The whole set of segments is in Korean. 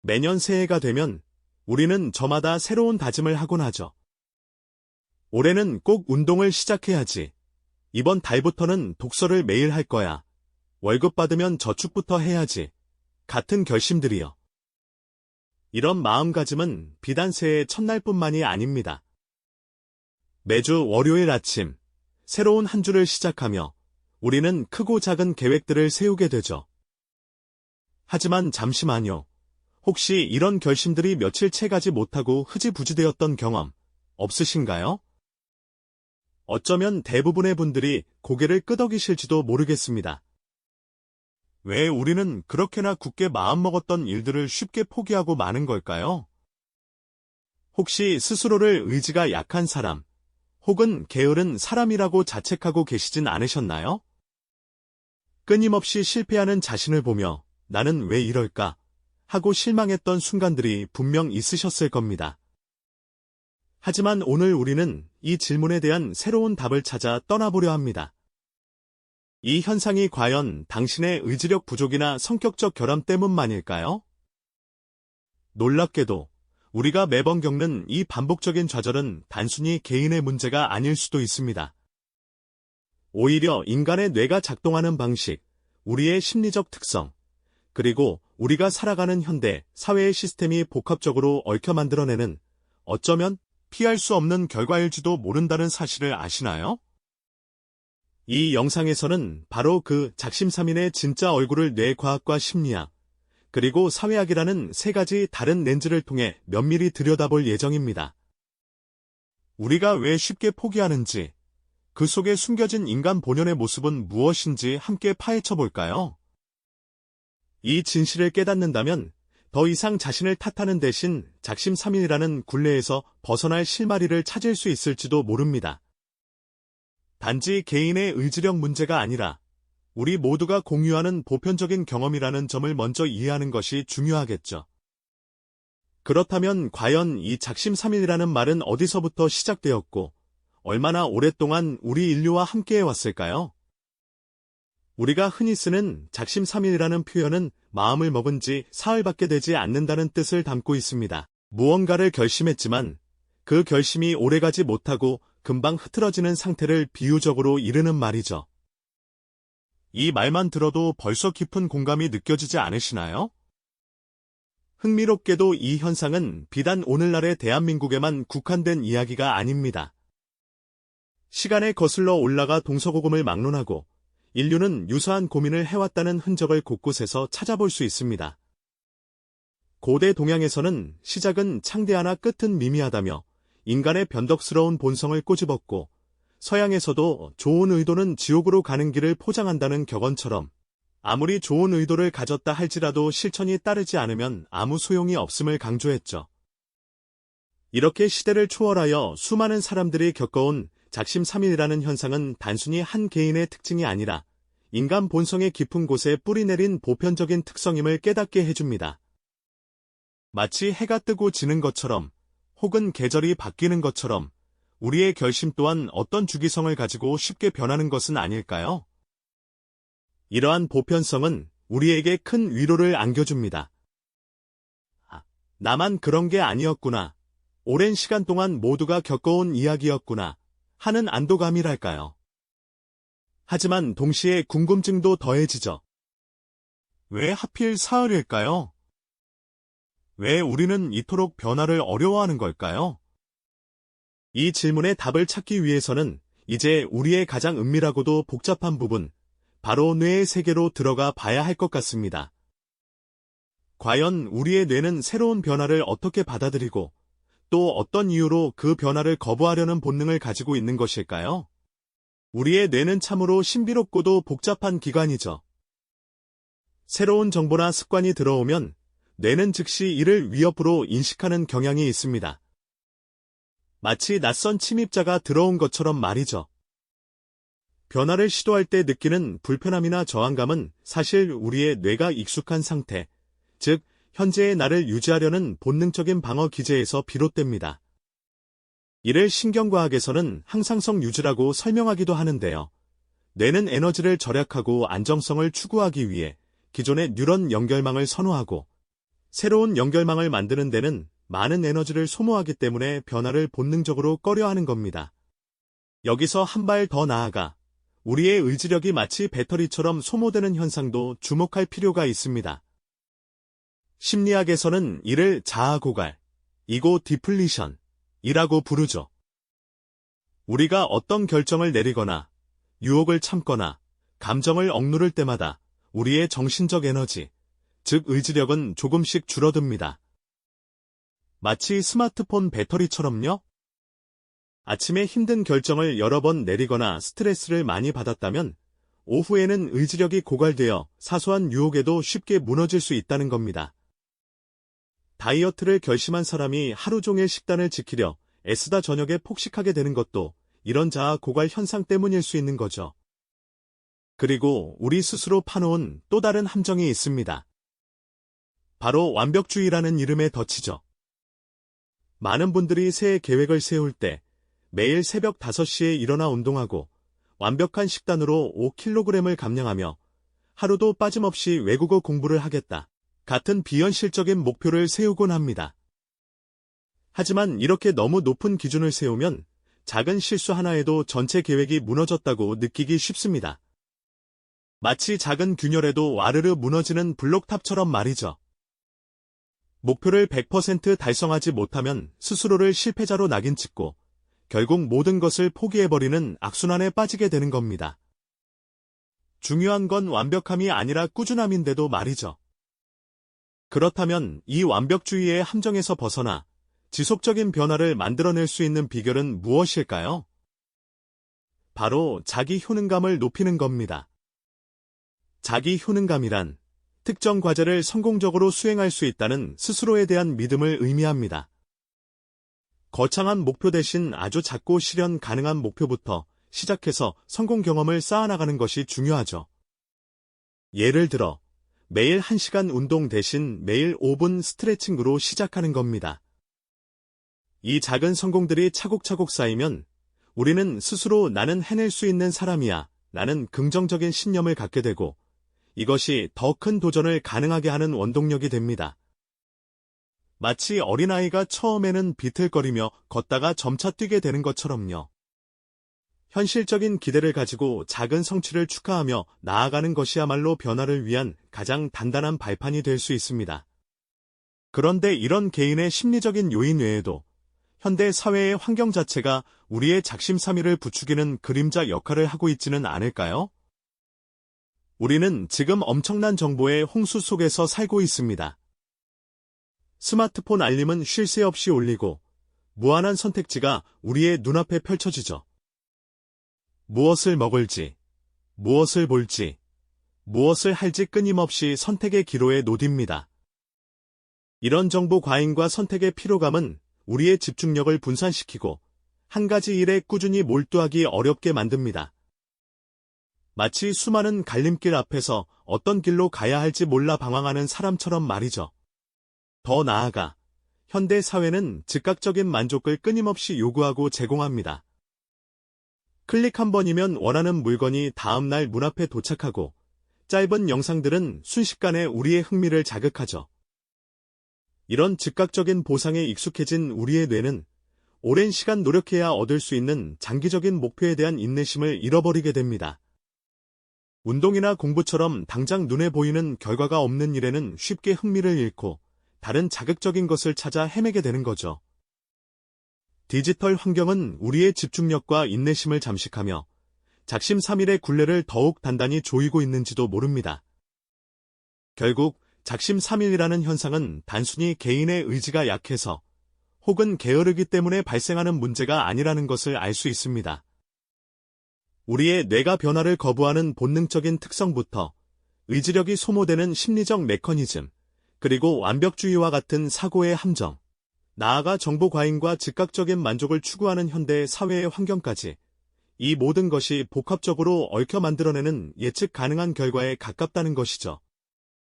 매년 새해가 되면 우리는 저마다 새로운 다짐을 하곤 하죠. 올해는 꼭 운동을 시작해야지. 이번 달부터는 독서를 매일 할 거야. 월급 받으면 저축부터 해야지. 같은 결심들이요. 이런 마음가짐은 비단 새해의 첫날뿐만이 아닙니다. 매주 월요일 아침, 새로운 한 주를 시작하며 우리는 크고 작은 계획들을 세우게 되죠. 하지만 잠시만요. 혹시 이런 결심들이 며칠 채 가지 못하고 흐지부지되었던 경험 없으신가요? 어쩌면 대부분의 분들이 고개를 끄덕이실지도 모르겠습니다. 왜 우리는 그렇게나 굳게 마음먹었던 일들을 쉽게 포기하고 마는 걸까요? 혹시 스스로를 의지가 약한 사람, 혹은 게으른 사람이라고 자책하고 계시진 않으셨나요? 끊임없이 실패하는 자신을 보며 나는 왜 이럴까 하고 실망했던 순간들이 분명 있으셨을 겁니다. 하지만 오늘 우리는 이 질문에 대한 새로운 답을 찾아 떠나보려 합니다. 이 현상이 과연 당신의 의지력 부족이나 성격적 결함 때문만일까요? 놀랍게도 우리가 매번 겪는 이 반복적인 좌절은 단순히 개인의 문제가 아닐 수도 있습니다. 오히려 인간의 뇌가 작동하는 방식, 우리의 심리적 특성, 그리고 우리가 살아가는 현대 사회의 시스템이 복합적으로 얽혀 만들어내는 어쩌면 피할 수 없는 결과일지도 모른다는 사실을 아시나요? 이 영상에서는 바로 그 작심삼일의 진짜 얼굴을 뇌과학과 심리학, 그리고 사회학이라는 세 가지 다른 렌즈를 통해 면밀히 들여다볼 예정입니다. 우리가 왜 쉽게 포기하는지, 그 속에 숨겨진 인간 본연의 모습은 무엇인지 함께 파헤쳐 볼까요? 이 진실을 깨닫는다면 더 이상 자신을 탓하는 대신 작심삼일이라는 굴레에서 벗어날 실마리를 찾을 수 있을지도 모릅니다. 단지 개인의 의지력 문제가 아니라 우리 모두가 공유하는 보편적인 경험이라는 점을 먼저 이해하는 것이 중요하겠죠. 그렇다면 과연 이 작심삼일이라는 말은 어디서부터 시작되었고 얼마나 오랫동안 우리 인류와 함께해 왔을까요? 우리가 흔히 쓰는 작심삼일이라는 표현은 마음을 먹은 지 사흘밖에 되지 않는다는 뜻을 담고 있습니다. 무언가를 결심했지만 그 결심이 오래가지 못하고 금방 흐트러지는 상태를 비유적으로 이르는 말이죠. 이 말만 들어도 벌써 깊은 공감이 느껴지지 않으시나요? 흥미롭게도 이 현상은 비단 오늘날의 대한민국에만 국한된 이야기가 아닙니다. 시간에 거슬러 올라가 동서고금을 막론하고 인류는 유사한 고민을 해왔다는 흔적을 곳곳에서 찾아볼 수 있습니다. 고대 동양에서는 시작은 창대하나 끝은 미미하다며 인간의 변덕스러운 본성을 꼬집었고 서양에서도 좋은 의도는 지옥으로 가는 길을 포장한다는 격언처럼 아무리 좋은 의도를 가졌다 할지라도 실천이 따르지 않으면 아무 소용이 없음을 강조했죠. 이렇게 시대를 초월하여 수많은 사람들이 겪어온 작심삼일이라는 현상은 단순히 한 개인의 특징이 아니라 인간 본성의 깊은 곳에 뿌리내린 보편적인 특성임을 깨닫게 해줍니다. 마치 해가 뜨고 지는 것처럼 혹은 계절이 바뀌는 것처럼 우리의 결심 또한 어떤 주기성을 가지고 쉽게 변하는 것은 아닐까요? 이러한 보편성은 우리에게 큰 위로를 안겨줍니다. 아, 나만 그런 게 아니었구나. 오랜 시간 동안 모두가 겪어온 이야기였구나. 하는 안도감이랄까요. 하지만 동시에 궁금증도 더해지죠. 왜 하필 사흘일까요? 왜 우리는 이토록 변화를 어려워하는 걸까요? 이 질문의 답을 찾기 위해서는 이제 우리의 가장 은밀하고도 복잡한 부분, 바로 뇌의 세계로 들어가 봐야 할 것 같습니다. 과연 우리의 뇌는 새로운 변화를 어떻게 받아들이고 또 어떤 이유로 그 변화를 거부하려는 본능을 가지고 있는 것일까요? 우리의 뇌는 참으로 신비롭고도 복잡한 기관이죠. 새로운 정보나 습관이 들어오면 뇌는 즉시 이를 위협으로 인식하는 경향이 있습니다. 마치 낯선 침입자가 들어온 것처럼 말이죠. 변화를 시도할 때 느끼는 불편함이나 저항감은 사실 우리의 뇌가 익숙한 상태, 즉, 현재의 나를 유지하려는 본능적인 방어 기제에서 비롯됩니다. 이를 신경과학에서는 항상성 유지라고 설명하기도 하는데요. 뇌는 에너지를 절약하고 안정성을 추구하기 위해 기존의 뉴런 연결망을 선호하고 새로운 연결망을 만드는 데는 많은 에너지를 소모하기 때문에 변화를 본능적으로 꺼려하는 겁니다. 여기서 한 발 더 나아가 우리의 의지력이 마치 배터리처럼 소모되는 현상도 주목할 필요가 있습니다. 심리학에서는 이를 자아 고갈, 이고 디플리션, 이라고 부르죠. 우리가 어떤 결정을 내리거나 유혹을 참거나 감정을 억누를 때마다 우리의 정신적 에너지, 즉 의지력은 조금씩 줄어듭니다. 마치 스마트폰 배터리처럼요? 아침에 힘든 결정을 여러 번 내리거나 스트레스를 많이 받았다면 오후에는 의지력이 고갈되어 사소한 유혹에도 쉽게 무너질 수 있다는 겁니다. 다이어트를 결심한 사람이 하루 종일 식단을 지키려 애쓰다 저녁에 폭식하게 되는 것도 이런 자아 고갈 현상 때문일 수 있는 거죠. 그리고 우리 스스로 파놓은 또 다른 함정이 있습니다. 바로 완벽주의라는 이름의 덫이죠. 많은 분들이 새해 계획을 세울 때 매일 새벽 5시에 일어나 운동하고 완벽한 식단으로 5kg을 감량하며 하루도 빠짐없이 외국어 공부를 하겠다. 같은 비현실적인 목표를 세우곤 합니다. 하지만 이렇게 너무 높은 기준을 세우면 작은 실수 하나에도 전체 계획이 무너졌다고 느끼기 쉽습니다. 마치 작은 균열에도 와르르 무너지는 블록탑처럼 말이죠. 목표를 100% 달성하지 못하면 스스로를 실패자로 낙인 찍고 결국 모든 것을 포기해버리는 악순환에 빠지게 되는 겁니다. 중요한 건 완벽함이 아니라 꾸준함인데도 말이죠. 그렇다면 이 완벽주의의 함정에서 벗어나 지속적인 변화를 만들어낼 수 있는 비결은 무엇일까요? 바로 자기 효능감을 높이는 겁니다. 자기 효능감이란 특정 과제를 성공적으로 수행할 수 있다는 스스로에 대한 믿음을 의미합니다. 거창한 목표 대신 아주 작고 실현 가능한 목표부터 시작해서 성공 경험을 쌓아나가는 것이 중요하죠. 예를 들어, 매일 1시간 운동 대신 매일 5분 스트레칭으로 시작하는 겁니다. 이 작은 성공들이 차곡차곡 쌓이면 우리는 스스로 나는 해낼 수 있는 사람이야 라는 긍정적인 신념을 갖게 되고 이것이 더 큰 도전을 가능하게 하는 원동력이 됩니다. 마치 어린아이가 처음에는 비틀거리며 걷다가 점차 뛰게 되는 것처럼요. 현실적인 기대를 가지고 작은 성취를 축하하며 나아가는 것이야말로 변화를 위한 가장 단단한 발판이 될 수 있습니다. 그런데 이런 개인의 심리적인 요인 외에도 현대 사회의 환경 자체가 우리의 작심삼일을 부추기는 그림자 역할을 하고 있지는 않을까요? 우리는 지금 엄청난 정보의 홍수 속에서 살고 있습니다. 스마트폰 알림은 쉴 새 없이 울리고 무한한 선택지가 우리의 눈앞에 펼쳐지죠. 무엇을 먹을지, 무엇을 볼지, 무엇을 할지 끊임없이 선택의 기로에 노딥니다. 이런 정보 과잉과 선택의 피로감은 우리의 집중력을 분산시키고 한 가지 일에 꾸준히 몰두하기 어렵게 만듭니다. 마치 수많은 갈림길 앞에서 어떤 길로 가야 할지 몰라 방황하는 사람처럼 말이죠. 더 나아가 현대 사회는 즉각적인 만족을 끊임없이 요구하고 제공합니다. 클릭 한 번이면 원하는 물건이 다음날 문 앞에 도착하고 짧은 영상들은 순식간에 우리의 흥미를 자극하죠. 이런 즉각적인 보상에 익숙해진 우리의 뇌는 오랜 시간 노력해야 얻을 수 있는 장기적인 목표에 대한 인내심을 잃어버리게 됩니다. 운동이나 공부처럼 당장 눈에 보이는 결과가 없는 일에는 쉽게 흥미를 잃고 다른 자극적인 것을 찾아 헤매게 되는 거죠. 디지털 환경은 우리의 집중력과 인내심을 잠식하며 작심 삼일의 굴레를 더욱 단단히 조이고 있는지도 모릅니다. 결국 작심 삼일이라는 현상은 단순히 개인의 의지가 약해서 혹은 게으르기 때문에 발생하는 문제가 아니라는 것을 알 수 있습니다. 우리의 뇌가 변화를 거부하는 본능적인 특성부터 의지력이 소모되는 심리적 메커니즘, 그리고 완벽주의와 같은 사고의 함정, 나아가 정보 과잉과 즉각적인 만족을 추구하는 현대 사회의 환경까지 이 모든 것이 복합적으로 얽혀 만들어내는 예측 가능한 결과에 가깝다는 것이죠.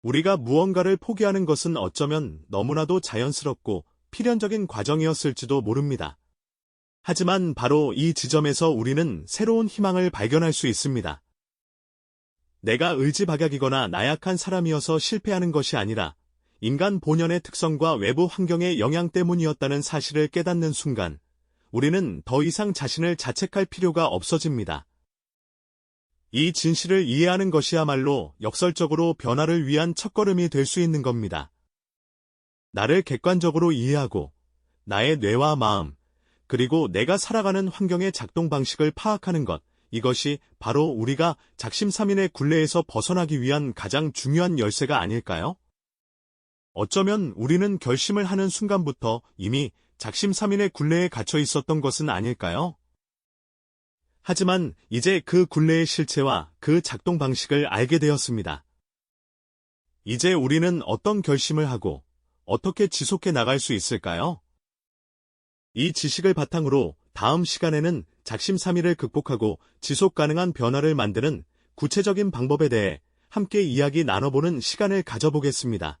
우리가 무언가를 포기하는 것은 어쩌면 너무나도 자연스럽고 필연적인 과정이었을지도 모릅니다. 하지만 바로 이 지점에서 우리는 새로운 희망을 발견할 수 있습니다. 내가 의지박약이거나 나약한 사람이어서 실패하는 것이 아니라 인간 본연의 특성과 외부 환경의 영향 때문이었다는 사실을 깨닫는 순간, 우리는 더 이상 자신을 자책할 필요가 없어집니다. 이 진실을 이해하는 것이야말로 역설적으로 변화를 위한 첫걸음이 될 수 있는 겁니다. 나를 객관적으로 이해하고, 나의 뇌와 마음, 그리고 내가 살아가는 환경의 작동 방식을 파악하는 것, 이것이 바로 우리가 작심삼일의 굴레에서 벗어나기 위한 가장 중요한 열쇠가 아닐까요? 어쩌면 우리는 결심을 하는 순간부터 이미 작심삼일의 굴레에 갇혀 있었던 것은 아닐까요? 하지만 이제 그 굴레의 실체와 그 작동 방식을 알게 되었습니다. 이제 우리는 어떤 결심을 하고 어떻게 지속해 나갈 수 있을까요? 이 지식을 바탕으로 다음 시간에는 작심삼일을 극복하고 지속 가능한 변화를 만드는 구체적인 방법에 대해 함께 이야기 나눠보는 시간을 가져보겠습니다.